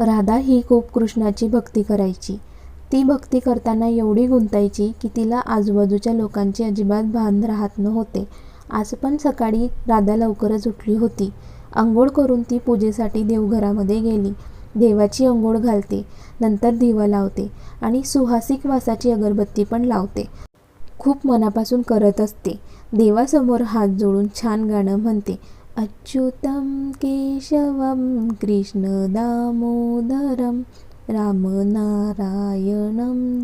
राधा ही खूप कृष्णाची भक्ती करायची. ती भक्ती करताना एवढी गुंतायची की तिला आजूबाजूच्या लोकांची अजिबात भान राहत नव्हते. आज पण सकाळी राधा लवकरच उठली होती. आंघोळ करून ती पूजेसाठी देवघरामध्ये गेली. देवाची अंघोळ घालते नंतर दिवा लावते आणि सुहासिक वासाची अगरबत्ती पण लावते. खूप मनापासून करत असते. देवासमोर हात जोडून छान गाणं म्हणते. अच्युतम केशवम कृष्ण दामोदरम राम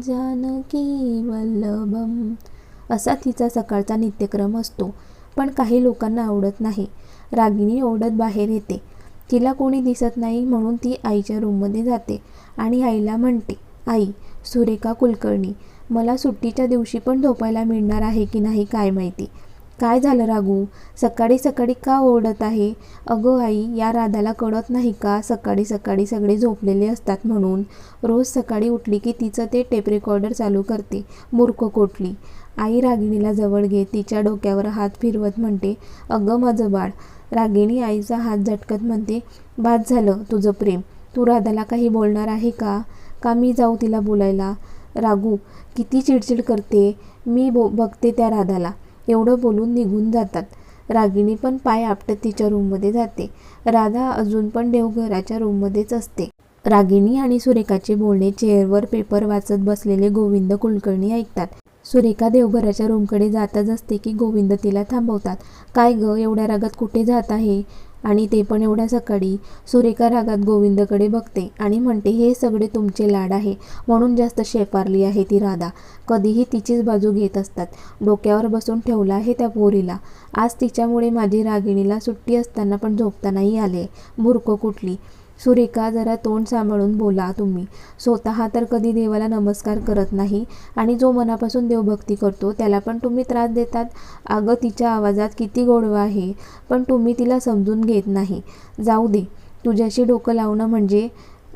जानकी वल्लभम. असा तिचा सकाळचा नित्यक्रम असतो पण काही लोकांना आवडत नाही. रागिणी ओढत बाहेर येते. तिला कोणी दिसत नाही म्हणून ती आईच्या रूममध्ये जाते आणि आईला म्हणते आई सुरेखा कुलकर्णी मला सुट्टीच्या दिवशी पण झोपायला मिळणार आहे की नाही काय माहिती? काय झालं रागू सकाळी सकाळी का ओरडत आहे? अगं आई या राधाला कळत नाही का? सकाळी सकाळी सगळे झोपलेले असतात म्हणून. रोज सकाळी उठली की तिचं ते टेप रेकॉर्डर चालू करते मूर्ख कोटली आई रागिणीला जवळ घेत तिच्या डोक्यावर हात फिरवत म्हणते अगं माझं बाळ. रागिणी आईचा हात झटकत म्हणते बाद झालं तुझं प्रेम. तू राधाला काही बोलणार आहे का? का मी जाऊ तिला बोलायला? रागू किती चिडचिड करते. मी बो बघते त्या राधाला. एवढं बोलून निघून जातात. रागिणी पण पाय आपटत तिच्या रूममध्ये जाते. राधा अजून पण देवघराच्या रूममध्येच असते. रागिणी आणि सुरेखाचे बोलणे चेअरवर पेपर वाचत बसलेले गोविंद कुलकर्णी ऐकतात. सुरेखा देवघराच्या रूमकडे जातच असते की गोविंद तिला थांबवतात. काय ग एवढ्या रागात कुठे जात आहे? आणि ते पण एवढ्या सकाळी सुरेखा रागात गोविंदकडे बघते आणि म्हणते हे सगळे तुमचे लाड आहे. म्हणून जास्त शेफारली आहे ती राधा. कधीही तिचीच बाजू घेत असतात. डोक्यावर बसून ठेवला आहे त्या पोरीला. आज तिच्यामुळे माझी रागिणीला सुट्टी असताना पण झोपता नाही आले मूर्ख कुठली? सुरेखा जरा तोंड सांभाळून बोला तुम्ही. स्वतः तर कधी देवाला नमस्कार करत नाही आणि जो मनापासून देवभक्ती करतो त्याला पण तुम्ही त्रास देतात. अगं तिच्या आवाजात किती गोडवा आहे पण तुम्ही तिला समजून घेत नाही. जाऊ दे तुझ्याशी डोकं लावणं म्हणजे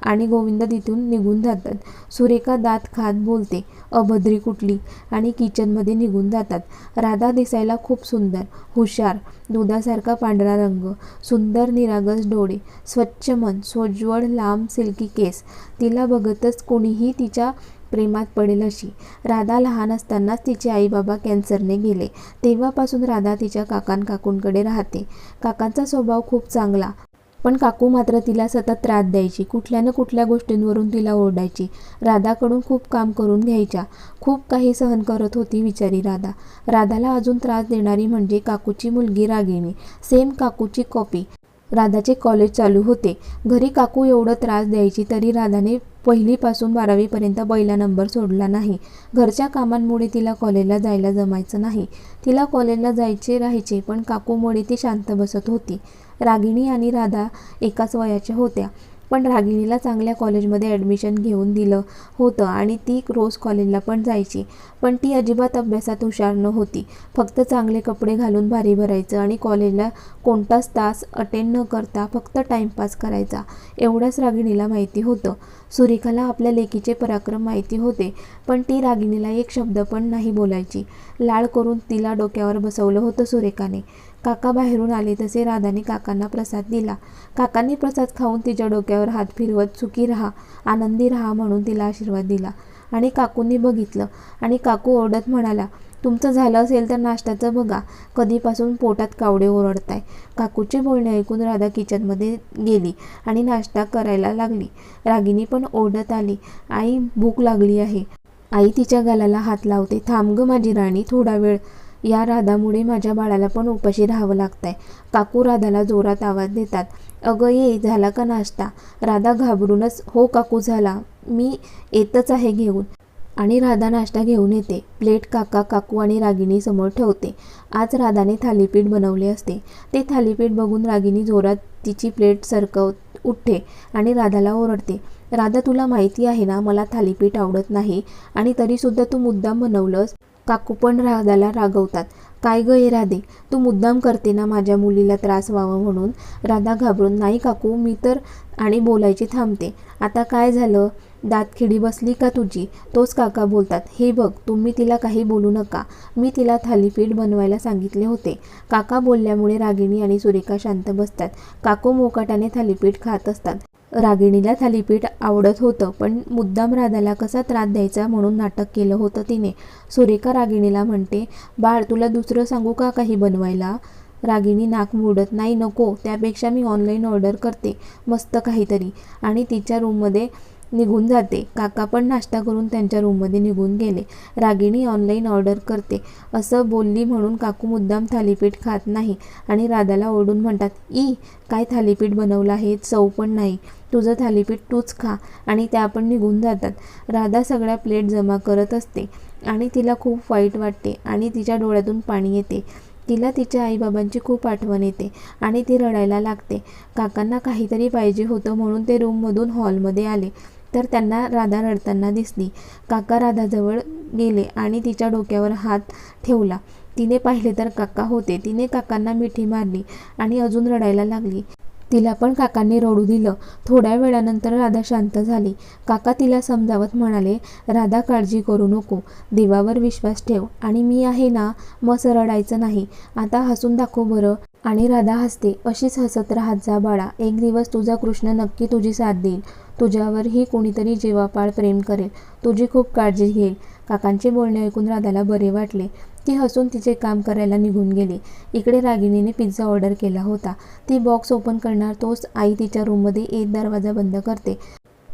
आणि गोविंद तिथून निघून जातात. सुरेखा दात खात बोलते. अभद्री कुठली आणि किचनमध्ये निघून जातात. राधा दिसायला खूप सुंदर हुशार दुधासारखा पांढरा रंग सुंदर निरागस डोळे स्वच्छ मन सोज्वळ लांब सिल्की केस. तिला बघतच कोणीही तिच्या प्रेमात पडेल अशी. राधा लहान असतानाच तिचे आई बाबा कॅन्सरने गेले. तेव्हापासून राधा तिच्या काकां काकूंकडे राहते. काकांचा स्वभाव खूप चांगला पण काकू मात्र तिला सतत त्रास द्यायची. कुठल्या ना कुठल्या गोष्टींवरून तिला ओरडायची. राधाकडून खूप काम करून घ्यायच्या. खूप काही सहन करत होती विचारी राधा. राधाला अजून त्रास देणारी म्हणजे काकूची मुलगी रागिणी. सेम काकूची कॉपी. राधाचे कॉलेज चालू होते. घरी काकू एवढं त्रास द्यायची तरी राधाने पहिलीपासून बारावीपर्यंत पहिला नंबर सोडला नाही. घरच्या कामांमुळे तिला कॉलेजला जायला जमायचं नाही. तिला कॉलेजला जायचे राहायचे पण काकूमुळे ती शांत बसत होती. रागिणी आणि राधा एकाच वयाच्या होत्या. पण रागिणीला चांगल्या कॉलेजमध्ये ॲडमिशन घेऊन दिलं होतं आणि ती रोज कॉलेजला पण जायची. पण ती अजिबात अभ्यासात हुशार न होती फक्त चांगले कपडे घालून भारी भरायचं आणि कॉलेजला कोणताच तास अटेंड न करता फक्त टाईमपास करायचा. एवढंच रागिणीला माहिती होतं. सुरेखाला आपल्या लेकीचे पराक्रम माहिती होते पण ती रागिणीला एक शब्द पण नाही बोलायची. लाड करून तिला डोक्यावर बसवलं होतं सुरेखाने. काका बाहेरून आले तसे राधाने काकांना प्रसाद दिला. काकांनी प्रसाद खाऊन तिच्या डोक्यावर हात फिरवत सुखी राहा आनंदी राहा म्हणून तिला आशीर्वाद दिला. आणि काकूंनी बघितलं आणि काकू ओरडत म्हणाला तुमचं झालं असेल तर नाश्त्याचं बघा. कधीपासून पोटात कावडे ओरडताय. काकूचे बोलणे ऐकून राधा किचनमध्ये गेली आणि नाश्ता करायला लागली. रागिनी पण ओरडत आली आई भूक लागली आहे. आई तिच्या गालाला हात लावते. थांब ग माझी राणी थोडा वेळ या राधामुळे माझ्या बाळाला पण उपाशी राहावं लागतंय. काकू राधाला जोरात आवाज देतात अगं ये झाला का नाश्ता राधा घाबरूनच हो काकू झाला. मी येतच आहे घेऊन. आणि राधा नाश्ता घेऊन येते. प्लेट काका काकू आणि रागिणी समोर ठेवते. आज राधाने थालीपीठ बनवले असते. ते थालीपीठ बघून रागिणी जोरात तिची प्लेट सरकव उठते आणि राधाला ओरडते. राधा तुला माहिती आहे ना मला थालीपीठ आवडत नाही आणि तरीसुद्धा तू मुद्दाम बनवलंस. काकू पण राधाला रागवतात. काय ग हे राधे? तू मुद्दाम करते ना माझ्या मुलीला त्रास व्हावा म्हणून? राधा घाबरून नाही काकू मी तर आणि बोलायची थांबते. आता काय झालं? दातखिडी बसली का तुझी? तोच काका बोलतात हे बघ तुम्ही तिला काही बोलू नका. मी तिला थालीपीठ बनवायला सांगितले होते. काका बोलल्यामुळे रागिणी आणि सुरेखा शांत बसतात. काको मोकाटाने थालीपीठ खात असतात. रागिणीला थालीपीठ आवडत होतं पण मुद्दाम राधाला कसा त्रास द्यायचा म्हणून नाटक केलं होतं तिने. सुरेखा रागिणीला म्हणते बाळ तुला दुसरं सांगू का काही बनवायला? रागिणी नाक मोडत नाही नको त्यापेक्षा मी ऑनलाईन ऑर्डर करते मस्त काहीतरी. आणि तिच्या रूममध्ये निघून जाते. काका पण नाश्ता करून त्यांच्या रूममध्ये निघून गेले. रागिणी ऑनलाईन ऑर्डर करते. असं बोलली म्हणून काकू मुद्दाम थालीपीठ खात नाही आणि राधाला ओढून म्हणतात ई काय थालीपीठ बनवलं आहे? चव पण नाही. तुझं थालीपीठ तूच खा. आणि त्या पण निघून जातात. राधा सगळ्या प्लेट जमा करत असते आणि तिला खूप वाईट वाटते आणि तिच्या डोळ्यातून पाणी येते. तिला तिच्या आईबाबांची खूप आठवण येते आणि ती रडायला लागते. काकांना काहीतरी पाहिजे होतं म्हणून ते रूममधून हॉलमध्ये आले. तर त्यांना राधा रडताना दिसली. काका राधाजवळ गेले आणि तिच्या डोक्यावर हात ठेवला. तिने पाहिले तर काका होते. तिने काकांना मिठी मारली आणि अजून रडायला लागली. तिला पण काकांनी रडू दिलं. थोड्या वेळानंतर राधा शांत झाली. काका तिला समजावत म्हणाले राधा काळजी करू नको. देवावर विश्वास ठेव. आणि मी आहे ना मस रडायचं नाही. आता हसून दाखव बरं. आणि राधा हसते. अशीच हसत राहत जा बाळा. एक दिवस तुझा कृष्ण नक्की तुझी साथ देईल. तुझ्यावरही कोणीतरी जीवापाळ प्रेम करेल. तुझी खूप काळजी घेईल. काकांचे बोलणे ऐकून राधाला बरे वाटले. ती हसून तिचे काम करायला निघून गेली. इकडे रागिणीने पिझ्झा ऑर्डर केला होता. ती बॉक्स ओपन करणार तोच आई तिच्या रूममध्ये एक दरवाजा बंद करते.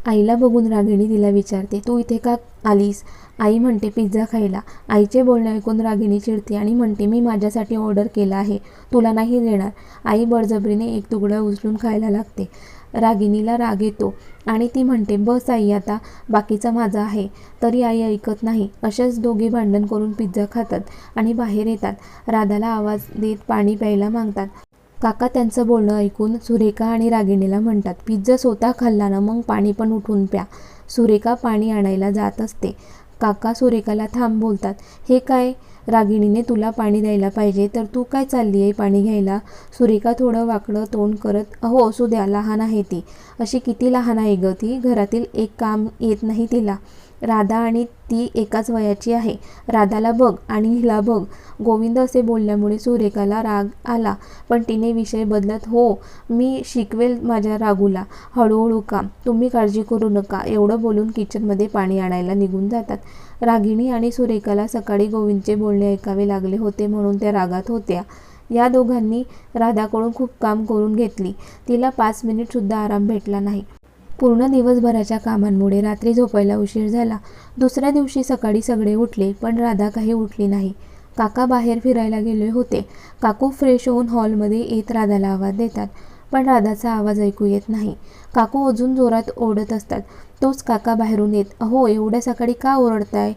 आईला बघून रागिणी तिला विचारते तू इथे का आलीस? आई म्हणते पिझ्झा खायला. आईचे बोलणे ऐकून रागिणी चिडते आणि म्हणते मी माझ्यासाठी ऑर्डर केला आहे. तुला नाही देणार. आई बळजबरीने एक तुकडा उचलून खायला लागते. रागिणीला राग येतो आणि ती म्हणते बस आई आता बाकीचा माझा आहे. तरी आई ऐकत नाही. अशाच दोघी भांडण करून पिझ्झा खातात आणि बाहेर येतात. राधाला आवाज देत पाणी प्यायला मागतात. काका त्यांचं बोलणं ऐकून सुरेखा आणि रागिणीला म्हणतात पिझ्झा स्वतः खाल्ला ना मग पाणी पण उठून प्या. सुरेखा पाणी आणायला जात असते. काका सुरेखाला थांब बोलतात हे काय रागिणीने तुला पाणी द्यायला पाहिजे तर तू काय चालली आहे पाणी घ्यायला? सुरेखा थोडं वाकडं तोंड करत अहो असू द्या लहान आहे ती. अशी किती लहान आहे ग ती? घरातील एक काम येत नाही तिला. राधा आणि ती एकाच वयाची आहे. राधाला बघ आणि हिला बघ. गोविंद असे बोलल्यामुळे सुरेखाला राग आला. पण तिने विषय बदलत हो मी शिकवेल माझ्या रागूला. हळूहळू काम तुम्ही काळजी करू नका. एवढं बोलून किचनमध्ये पाणी आणायला निघून जातात. रागिणी आणि सुरेखाला सकाळी गोविंदचे बोलणे ऐकावे लागले होते म्हणून त्या रागात होत्या. या दोघांनी राधाकडून खूप काम करून घेतली. तिला पाच मिनिटसुद्धा आराम भेटला नाही. पूर्ण दिवसभराच्या कामांमुळे रात्री झोपायला उशीर झाला. दुसऱ्या दिवशी सकाळी सगळे उठले पण राधा काही उठली नाही. काका बाहेर फिरायला गेले होते. काकू फ्रेश होऊन हॉलमध्ये येत राधाला आवाज देतात पण राधाचा आवाज ऐकू येत नाही. काकू अजून जोरात ओढत असतात. तोच काका बाहेरून येत अहो एवढ्या सकाळी का ओरडताय?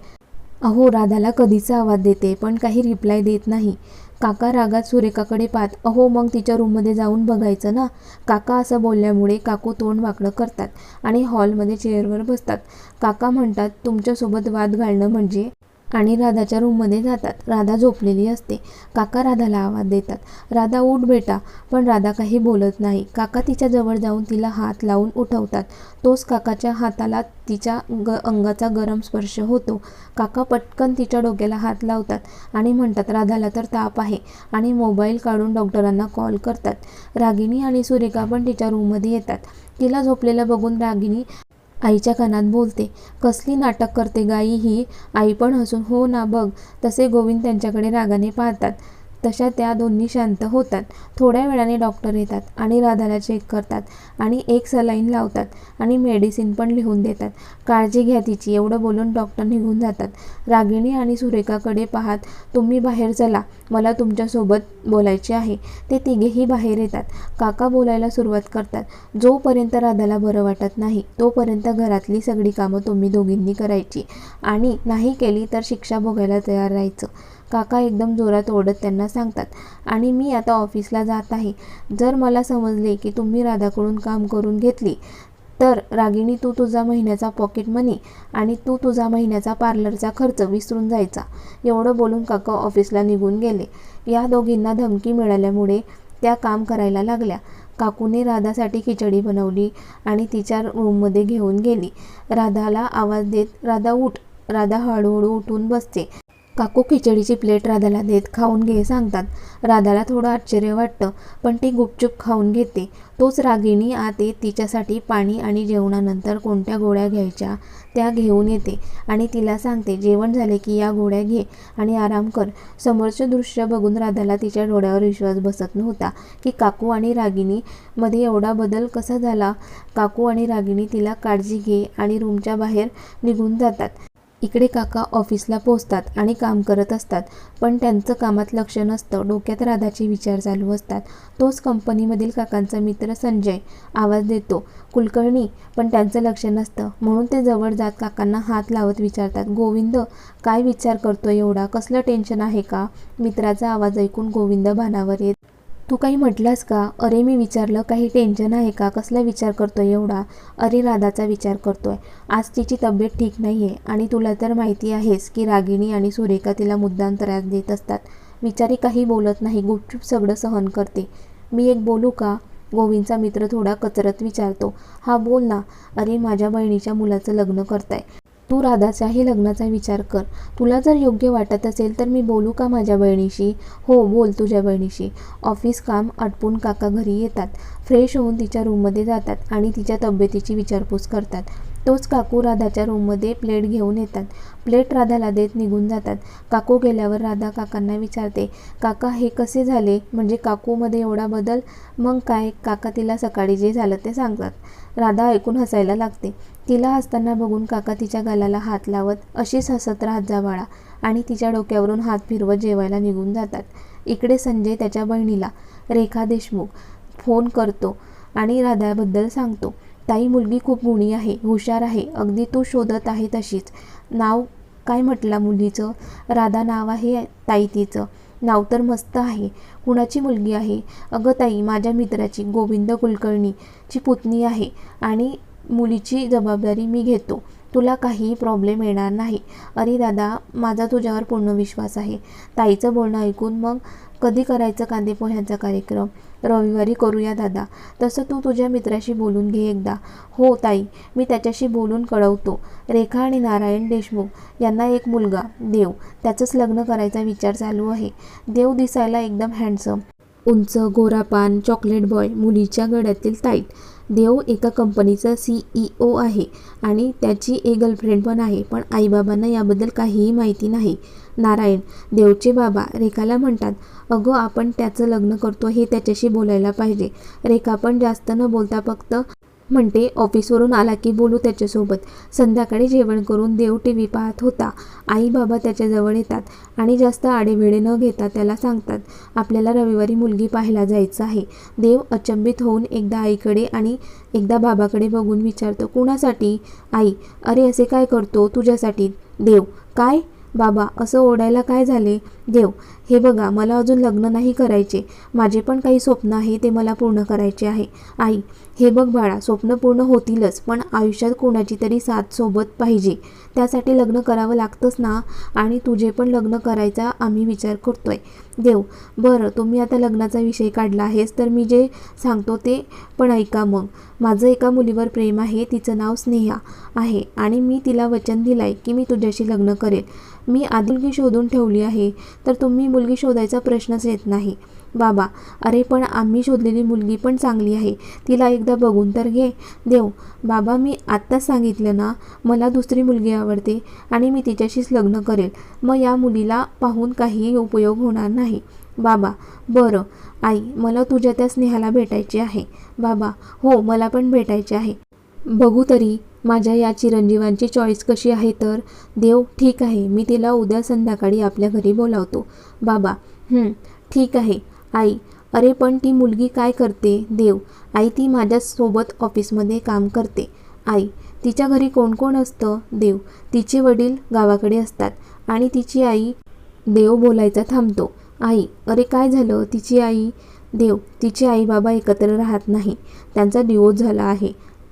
अहो राधाला कधीचा आवाज देते पण काही रिप्लाय देत नाही. काका रागात सुरेखाकडे पाहत अहो मग तिच्या रूममध्ये जाऊन बघायचं ना? काका असं बोलल्यामुळे काकू तोंड वाकडं करतात आणि हॉलमध्ये चेअरवर बसतात. काका म्हणतात तुमच्यासोबत वाद घालणं म्हणजे आणि राधाच्या रूममध्ये जातात. राधा झोपलेली असते. काका राधाला आवाज देतात. राधा उठ बेटा. पण राधा काही बोलत नाही. काका तिच्या जवळ जाऊन तिला हात लावून उठवतात. तोच काकाच्या हाताला तिच्या ग अंगाचा गरम स्पर्श होतो. काका पटकन तिच्या डोक्याला हात लावतात आणि म्हणतात राधाला तर ताप आहे. आणि मोबाईल काढून डॉक्टरांना कॉल करतात. रागिणी आणि सुरेखा पण तिच्या रूममध्ये येतात. तिला झोपलेलं बघून रागिणी आईच्या कानात बोलते कसली नाटक करते गाई ही? आई पण हसून हो ना बघ. तसे गोविंद त्यांच्याकडे रागाने पाहतात. तशा त्या दोन्ही शांत होतात. थोड्या वेळाने डॉक्टर येतात आणि राधाला चेक करतात आणि एक सलाईन लावतात आणि मेडिसिन पण लिहून देतात. काळजी घ्या तिची एवढं बोलून डॉक्टर निघून जातात. रागिणी आणि सुरेखाकडे पाहत तुम्ही बाहेर चला मला तुमच्यासोबत बोलायचे आहे. ते तिघेही बाहेर येतात. काका बोलायला सुरुवात करतात. जोपर्यंत राधाला बरं वाटत नाही तोपर्यंत घरातली सगळी कामं तुम्ही दोघींनी करायची आणि नाही केली तर शिक्षा भोगायला तयार राहायचं. काका एकदम जोरात ओढत त्यांना सांगतात. आणि मी आता ऑफिसला जात आहे. जर मला समजले की तुम्ही राधाकडून काम करून घेतली तर रागिणी तू तुझा महिन्याचा पॉकेट मनी आणि तू तुझा महिन्याचा पार्लरचा खर्च विसरून जायचा. एवढं बोलून काका ऑफिसला निघून गेले. या दोघींना धमकी मिळाल्यामुळे त्या काम करायला लागल्या. काकूने राधासाठी खिचडी बनवली आणि तिच्या रूममध्ये घेऊन गेली. राधाला आवाज देत राधा उठ. राधा हळूहळू उठून बसते. काकू खिचडीची प्लेट राधाला देत खाऊन घे सांगतात. राधाला थोडं आश्चर्य वाटतं पण ती गुपचूप खाऊन घेते. तोच रागिणी आत येत तिच्यासाठी पाणी आणि जेवणानंतर कोणत्या गोळ्या घ्यायच्या त्या घेऊन येते आणि तिला सांगते जेवण झाले की या गोळ्या घे आणि आराम कर. समोरचं दृश्य बघून राधाला तिच्या डोळ्यावर विश्वास बसत नव्हता की काकू आणि रागिणी मध्ये एवढा बदल कसा झाला. काकू आणि रागिणी तिला काळजी घे आणि रूमच्या बाहेर निघून जातात. इकडे काका ऑफिसला पोचतात आणि काम करत असतात. पण त्यांचं कामात लक्ष नसतं. डोक्यात राधाचे विचार चालू असतात. तोच कंपनीमधील काकांचा मित्र संजय आवाज देतो. कुलकर्णी पण त्यांचं लक्ष नसतं. म्हणून ते जवळ जात काकांना हात लावत विचारतात गोविंद काय विचार करतो एवढा? कसलं टेन्शन आहे का? मित्राचा आवाज ऐकून गोविंद भानावर येत तू काही म्हटलास का? अरे मी विचारलं काही टेन्शन आहे का? कसला विचार करतोय एवढा? अरे राधाचा विचार करतोय. आज तिची तब्येत ठीक नाही आहे आणि तुला तर माहिती आहेस की रागिणी आणि सुरेखा तिला मुद्दाम त्रास देत असतात. विचारी काही बोलत नाही गुपचूप सगळं सहन करते. मी एक बोलू का? गोविंदचा मित्र थोडा कचरत विचारतो. हा बोल ना. अरे माझ्या बहिणीच्या मुलाचं लग्न करताय. तू राधाच्याही लग्नाचा विचार कर. तुला जर योग्य वाटत असेल तर मी बोलू का माझ्या बहिणीशी? हो बोल तुझ्या बहिणीशी. ऑफिस काम आटपून काका घरी येतात. फ्रेश होऊन तिच्या रूममध्ये जातात आणि तिच्या तब्येतीची विचारपूस करतात. तोच काकू राधाच्या रूममध्ये प्लेट घेऊन येतात. प्लेट राधाला देत निघून जातात. काकू गेल्यावर राधा काकांना विचारते काका हे कसे झाले? म्हणजे काकूमध्ये एवढा बदल? मग काय? काका तिला सकाळी जे झालं ते सांगतात. राधा ऐकून हसायला लागते. तिला हसताना बघून काका तिच्या गालाला हात लावत अशीच हसत राहत जा बाळा. आणि तिच्या डोक्यावरून हात फिरवत जेवायला निघून जातात. इकडे संजय त्याच्या बहिणीला रेखा देशमुख फोन करतो आणि राधाबद्दल सांगतो. ताई मुलगी खूप गुणी आहे हुशार आहे अगदी तू शोधत आहे तशीच. नाव काय म्हटलं मुलीचं? राधा नाव आहे ताई तिचं. नाव तर मस्त आहे. कुणाची मुलगी आहे? अगं ताई माझ्या मित्राची गोविंद कुलकर्णीची पुतणी आहे आणि मुलीची जबाबदारी मी घेतो. तुला काही प्रॉब्लेम येणार नाही. अरे दादा माझा तुझ्यावर पूर्ण विश्वास आहे. ताईचं बोलणं ऐकून मग कधी करायचं कांदे पोह्यांचा कार्यक्रम? रविवारी करूया दादा. तसं तू तुझ्या मित्राशी बोलून घे एकदा. हो ताई मी त्याच्याशी बोलून कळवतो. रेखा आणि नारायण देशमुख यांना एक मुलगा देव. त्याचंच लग्न करायचा विचार चालू आहे. देव दिसायला एकदम हँडसम उंच गोरापान चॉकलेट बॉय मुलीच्या गळ्यातील ताईट देव एका कंपनीचा सी ई ओ आहे आणि त्याची एक गर्लफ्रेंड पण आहे. पण आईबाबांना याबद्दल काहीही माहिती नाही. नारायण देवचे बाबा रेखाला म्हणतात अगं आपण त्याचं लग्न करतो हे त्याच्याशी बोलायला पाहिजे. रेखा पण जास्त न बोलता फक्त म्हणते ऑफिसवरून आला की बोलू त्याच्यासोबत. संध्याकाळी जेवण करून देव टी व्ही पाहत होता. आई बाबा त्याच्याजवळ येतात आणि जास्त आडेवेडे न घेता त्याला सांगतात आपल्याला रविवारी मुलगी पाहायला जायचं आहे देव अचंबित होऊन एकदा आईकडे आणि एकदा बाबाकडे बघून विचारतो कुणासाठी आई अरे असे काय करतो तुझ्यासाठी देव काय? बाबा असं ओढायला काय झाले? देव हे बघा मला अजून लग्न नाही करायचे. माझे पण काही स्वप्न आहे ते मला पूर्ण करायचे आहे. आई हे बघ बाळा स्वप्न पूर्ण होतीलच पण आयुष्यात कोणाची तरी साथ सोबत पाहिजे. त्यासाठी लग्न करावं लागतंच ना? आणि तुझे पण लग्न करायचा आम्ही विचार करतोय. देव बरं तुम्ही आता लग्नाचा विषय काढला आहेस तर मी जे सांगतो ते पण ऐका मग. माझं एका मुलीवर प्रेम आहे तिचं नाव स्नेहा आहे आणि मी तिला वचन दिलं आहे की मी तुझ्याशी लग्न करेल. मी आदिलगी शोधून ठेवली आहे. तर तुम्ही मुलगी शोधायचा प्रश्नच येत नाही. बाबा अरे पण आम्ही शोधलेली मुलगी पण चांगली आहे. तिला एकदा बघून तर घे. देव बाबा मी आत्ताच सांगितलं ना मला दुसरी मुलगी आवडते आणि मी तिच्याशीच लग्न करेल. मग या मुलीला पाहून काहीही उपयोग होणार नाही. बाबा बरं. आई मला तुझ्या त्या स्नेहाला भेटायचे आहे. बाबा हो मला पण भेटायचे आहे. बघू तरी. माझ्या या चिरंजीवांची चॉईस कशी आहे तर? देव ठीक आहे मी तिला उद्या संध्याकाळी आपल्या घरी बोलावतो. बाबा ठीक आहे. आई अरे पण ती मुलगी काय करते? देव आई ती माझ्यासोबत ऑफिसमध्ये काम करते. आई तिच्या घरी कोण कोण असतं? देव तिचे वडील गावाकडे असतात आणि तिची आई देव बोलायचा थांबतो. आई अरे काय झालं? तिची आई देव तिचे आई बाबा एकत्र राहत नाही. त्यांचा डिवोर्स झाला आहे.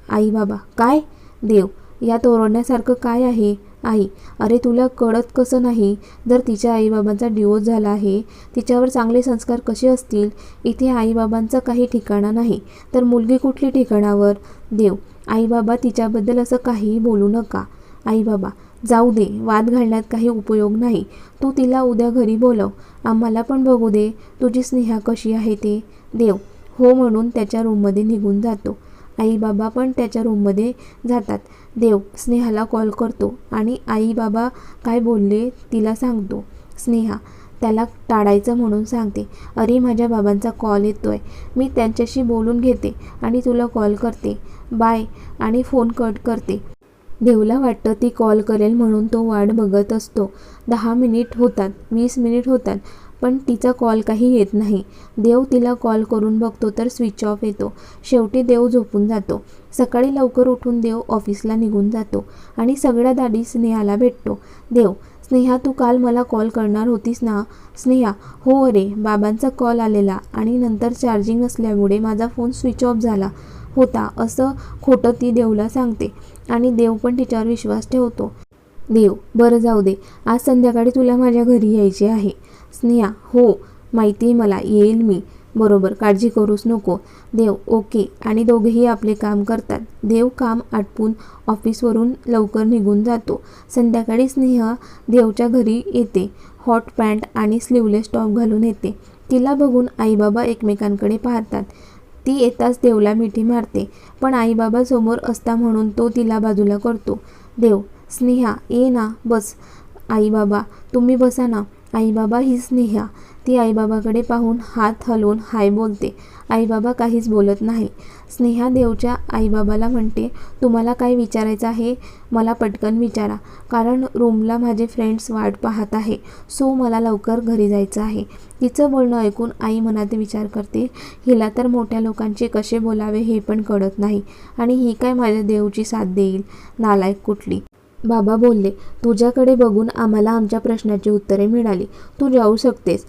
आई बाबा काय? देव यात ओरडण्यासारखं काय आहे? आई अरे तुला कळत कसं नाही? जर तिच्या आईबाबांचा डिवोर्स झाला आहे तिच्यावर चांगले संस्कार कसे असतील? इथे आईबाबांचं काही ठिकाणा नाही तर मुलगी कुठली ठिकाणावर? देव आईबाबा तिच्याबद्दल असं काहीही बोलू नका. आईबाबा जाऊ दे वाद घालण्यात काही उपयोग नाही. तू तिला उद्या घरी बोलव. आम्हाला पण बघू दे तुझी स्नेहा कशी आहे ते. देव हो म्हणून त्याच्या रूममध्ये निघून जातो. आई बाबा पण त्याच्या रूममध्ये जातात. देव स्नेहाला कॉल करतो आणि आई बाबा काय बोलले तिला सांगतो. स्नेहा त्याला टाळायचं म्हणून सांगते. अरे माझ्या बाबांचा कॉल येतोय. मी त्यांच्याशी बोलून घेते आणि तुला कॉल करते. बाय आणि फोन कट करते. देवला वाटतं ती कॉल करेल म्हणून तो वाट बघत असतो. दहा मिनिट होतात वीस मिनिट होतात. पण तिचा कॉल काही येत नाही. देव तिला कॉल करून बघतो तर स्विच ऑफ येतो. शेवटी देव झोपून जातो. सकाळी लवकर उठून देव ऑफिसला निघून जातो आणि सगळ्यात आधी स्नेहाला भेटतो. देव स्नेहा तू काल मला कॉल करणार होतीस ना? स्नेहा हो अरे बाबांचा कॉल आलेला आणि नंतर चार्जिंग नसल्यामुळे माझा फोन स्विच ऑफ झाला होता असं खोटं ती देवला सांगते आणि देव पण तिच्यावर विश्वास ठेवतो. देव बरं जाऊ दे. आज संध्याकाळी तुला माझ्या घरी यायचे आहे. स्नेहा हो माहिती मला येईल मी. बरोबर काळजी करूच नको. देव ओके. आणि दोघेही आपले काम करतात. देव काम आटपून ऑफिसवरून लवकर निघून जातो. संध्याकाळी स्नेहा देवच्या घरी येते. हॉट पॅन्ट आणि स्लीवलेस टॉप घालून येते. तिला बघून आईबाबा एकमेकांकडे पाहतात. ती येताच देवला मिठी मारते. पण आईबाबा समोर असता म्हणून तो तिला बाजूला करतो. देव स्नेहा ये ना बस. आईबाबा तुम्ही बसा ना. आईबाबा ही स्नेहा. ती आईबाबाकडे पाहून हात हलवून हाय बोलते. आईबाबा काहीच बोलत नाही. स्नेहा देवच्या आईबाबाला म्हणते तुम्हाला काय विचारायचं आहे? मला पटकन विचारा. कारण रूमला माझे फ्रेंड्स वाट पाहत आहे. सो मला लवकर घरी जायचं आहे. तिचं बोलणं ऐकून आई मनात विचार करते हिला तर मोठ्या लोकांचे कसे बोलावे हे पण कळत नाही. आणि ही काय माझ्या देवची साथ देईल? नालायक कुठली? बाबा बोलले तुझ्याकडे बघून आम्हाला आमच्या प्रश्नाची उत्तरे मिळाली. तू जाऊ शकतेस.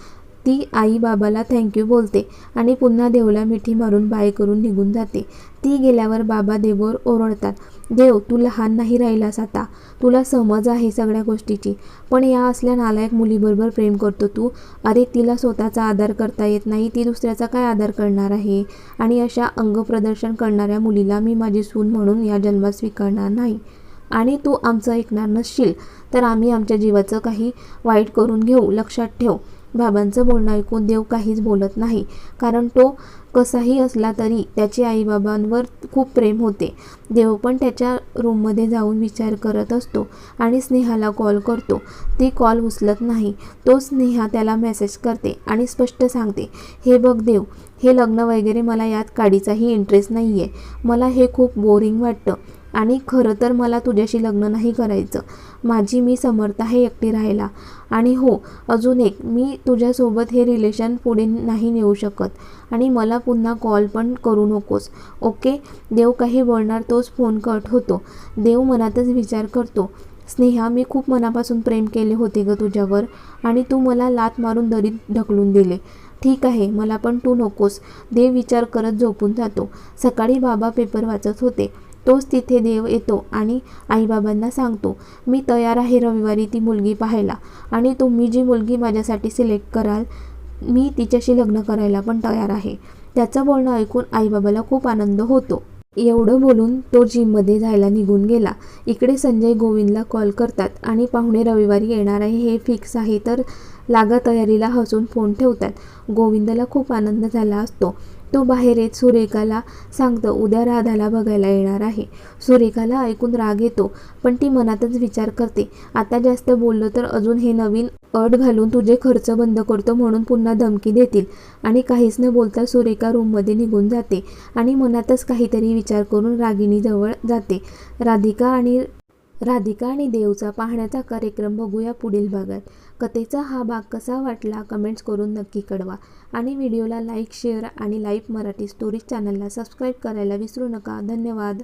ती आई बाबाला थँक्यू बोलते आणि पुन्हा देवला मिठी मारून बाय करून निघून जाते. ती गेल्यावर बाबा देववर ओरडतात देव तू लहान नाही राहिलास आता. तुला समज आहे सगळ्या गोष्टीची. पण या असल्या नालायक मुलीबरोबर प्रेम करतो तू. अरे तिला स्वतःचा आधार करता येत नाही ती दुसऱ्याचा काय आधार करणार आहे? आणि अशा अंगप्रदर्शन करणाऱ्या मुलीला मी माझी सून म्हणून या जन्मात स्वीकारणार नाही. आणि तू आमचं ऐकणार नसशील तर आम्ही आमच्या जीवाचं काही वाईट करून घेऊ. लक्षात ठेव बाबांचं बोलणं ऐकून देव काहीच बोलत नाही. कारण तो कसाही असला तरी त्याचे आईबाबांवर खूप प्रेम होते. देव पण त्याच्या रूममध्ये जाऊन विचार करत असतो आणि स्नेहाला कॉल करतो. ती कॉल उचलत नाही. तो स्नेहा त्याला मेसेज करते आणि स्पष्ट सांगते हे बघ देव हे लग्न वगैरे मला यात काडीचाही इंटरेस्ट नाही आहे मला हे खूप बोरिंग वाटतं. आणि खरं तर मला तुझ्याशी लग्न नाही करायचं. माझी मी समर्थ आहे एकटी राहायला. आणि हो अजून एक मी तुझ्यासोबत हे रिलेशन पुढे नाही नेऊ शकत. आणि मला पुन्हा कॉल पण करू नकोस. ओके देव काही बोलणार तोच फोन कट होतो. देव मनातच विचार करतो. स्नेहा मी खूप मनापासून प्रेम केले होते ग तुझ्यावर. आणि तू मला लात मारून दरीत ढकलून दिले. ठीक आहे मला पण तू नकोस. देव विचार करत झोपून जातो. सकाळी बाबा पेपर वाचत होते. तोच तिथे देव येतो आणि आईबाबांना सांगतो मी तयार आहे रविवारी ती मुलगी पाहायला आणि तुम्ही जी मुलगी माझ्यासाठी सिलेक्ट कराल मी तिच्याशी लग्न करायला पण तयार आहे. त्याचं बोलणं ऐकून आईबाबाला खूप आनंद होतो. एवढं बोलून तो जिममध्ये जायला निघून गेला. इकडे संजय गोविंदला कॉल करतात आणि पाहुणे रविवारी येणार आहे हे फिक्स आहे तर लागा तयारीला हसून फोन ठेवतात. गोविंदला खूप आनंद झाला असतो. तो बाहेर येत सुरेखाला सांगतो उद्या राधाला बघायला येणार आहे. सुरेखाला ऐकून राग येतो पण ती मनातच विचार करते आता जास्त बोललो तर अजून हे नवीन अट घालून तुझे खर्च बंद करतो म्हणून पुन्हा धमकी देतील. आणि काहीच न बोलता सुरेखा रूममध्ये निघून जाते आणि मनातच काहीतरी विचार करून रागिणीजवळ जाते. राधिका आणि राधिका आणि देवचा पाहण्याचा कार्यक्रम बघूया पुढील भागात. कथेचा हा भाग कसा वाटला कमेंट्स करून नक्की कळवा. आणि व्हिडिओला लाईक शेअर आणि लाईव्ह मराठी स्टोरीज चॅनलला सबस्क्राईब करायला विसरू नका. धन्यवाद.